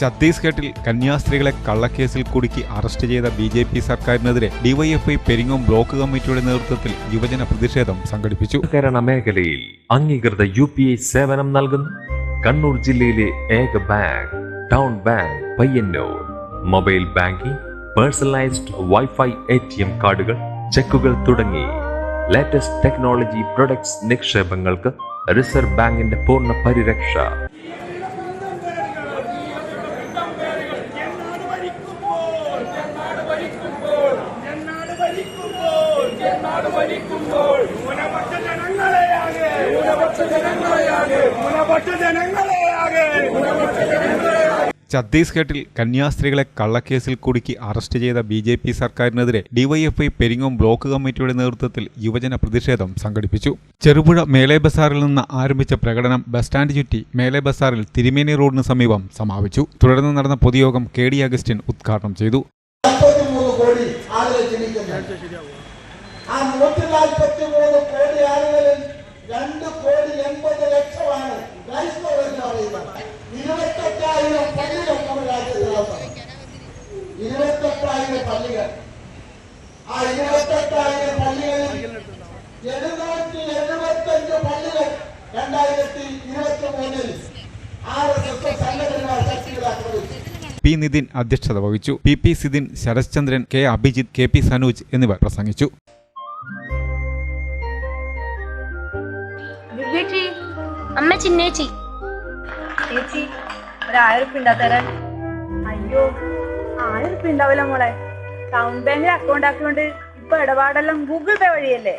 ഛത്തീസ്ഗഡിൽ കന്യാസ്ത്രീകളെ കള്ളക്കേസിൽ കുടുക്കി അറസ്റ്റ് ചെയ്ത ബി ജെ പി സർക്കാരിനെതിരെ ഡിവൈഎഫ്ഐ പെരിങ്ങോം ബ്ലോക്ക് കമ്മിറ്റിയുടെ നേതൃത്വത്തിൽ യുവജന പ്രതിഷേധം സംഘടിപ്പിച്ചു. കേരള മേഖലയിൽ അംഗീകൃത യു പി ഐ സേവനം നൽകുന്നു. കണ്ണൂർ ജില്ലയിലെ ഏക bank town bank Payyanur. Mobile banking personalised wifi A T M കാർഡുകൾ ചെക്കുകൾ തുടങ്ങി. ലേറ്റസ്റ്റ് ടെക്നോളജി പ്രൊഡക്ട്സ് നിക്ഷേപങ്ങൾക്ക് റിസർവ് ബാങ്കിന്റെ പൂർണ പരിരക്ഷ. ന്യൂനപക്ഷ ജനങ്ങളെയാകെ ന്യൂനപക്ഷ ജനങ്ങളെയാകെ ന്യൂനപക്ഷ ജനങ്ങളെയാകെ ഛത്തീസ്ഗഡിൽ കന്യാസ്ത്രീകളെ കള്ളക്കേസിൽ കുടുക്കി അറസ്റ്റ് ചെയ്ത ബി ജെ പി സർക്കാരിനെതിരെ ഡിവൈഎഫ്ഐ പെരിങ്ങോം ബ്ലോക്ക് കമ്മിറ്റിയുടെ നേതൃത്വത്തിൽ യുവജന പ്രതിഷേധം സംഘടിപ്പിച്ചു. ചെറുപുഴ മേലെ ബസാറിൽ നിന്ന് ആരംഭിച്ച പ്രകടനം ബസ് സ്റ്റാൻഡ് ചുറ്റി മേലെ ബസാറിൽ തിരുമേനി റോഡിന് സമീപം സമാപിച്ചു. തുടർന്ന് നടന്ന പൊതുയോഗം കെ ഡി അഗസ്റ്റിൻ ഉദ്ഘാടനം ചെയ്തു. ആ നൂറ്റി നാൽപ്പത്തി മൂന്ന് കോടി ആളുകളിൽ രണ്ട് കോടി എൺപത് ലക്ഷമാണ് ക്രൈസ്തവർ എന്ന് പറയുന്നത് ഇരുപത്തെട്ടായിരം പള്ളികൾ നമ്മുടെ രാജ്യത്തിനകത്ത്. ഇരുപത്തെട്ടായിരം പള്ളികൾ. ആ ഇരുപത്തെട്ടായിരം പള്ളികളിൽ എഴുന്നൂറ്റി എഴുപത്തഞ്ച് പള്ളികൾ രണ്ടായിരത്തി ഇരുപത്തി മൂന്നിൽ പി നിതിൻ അധ്യക്ഷത വഹിച്ചു. P P Sithin Sarathchandran K Abhijith K P Sanuj എന്നിവർ പ്രസംഗിച്ചു. ദിവ്യേച്ചി അമ്മ ചിന്നേച്ചി ചേച്ചി. ഒരു ആയിരം ഉറുപ്പ ഉണ്ടാത്തരാൻ അയ്യോ ആയിരം ഉറുപ്പ ഉണ്ടാവില്ല മോളെ. ടൗൺ ബാങ്കിൽ അക്കൗണ്ട് ആക്കിയോണ്ട് ഇപ്പൊ ഇടപാടെല്ലാം ഗൂഗിൾ പേ വഴിയല്ലേ?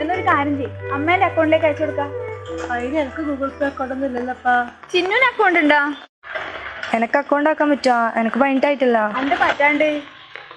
എന്നൊരു കാര്യം ചെയ്യും. അമ്മേന്റെ അക്കൗണ്ടിലേക്ക് അയച്ചു കൊടുക്കാം. അതിന് എനിക്ക് ഗൂഗിൾ പേ അക്കൗണ്ട് ഒന്നും ഇല്ലല്ലപ്പാ ചിന്നുവിന് അക്കൗണ്ട് ഉണ്ടോ? എനക്ക് അക്കൗണ്ട് ആക്കാൻ പറ്റുമോ എനക്ക് ആയിട്ടില്ല. അന്റെ പറ്റാണ്ട്.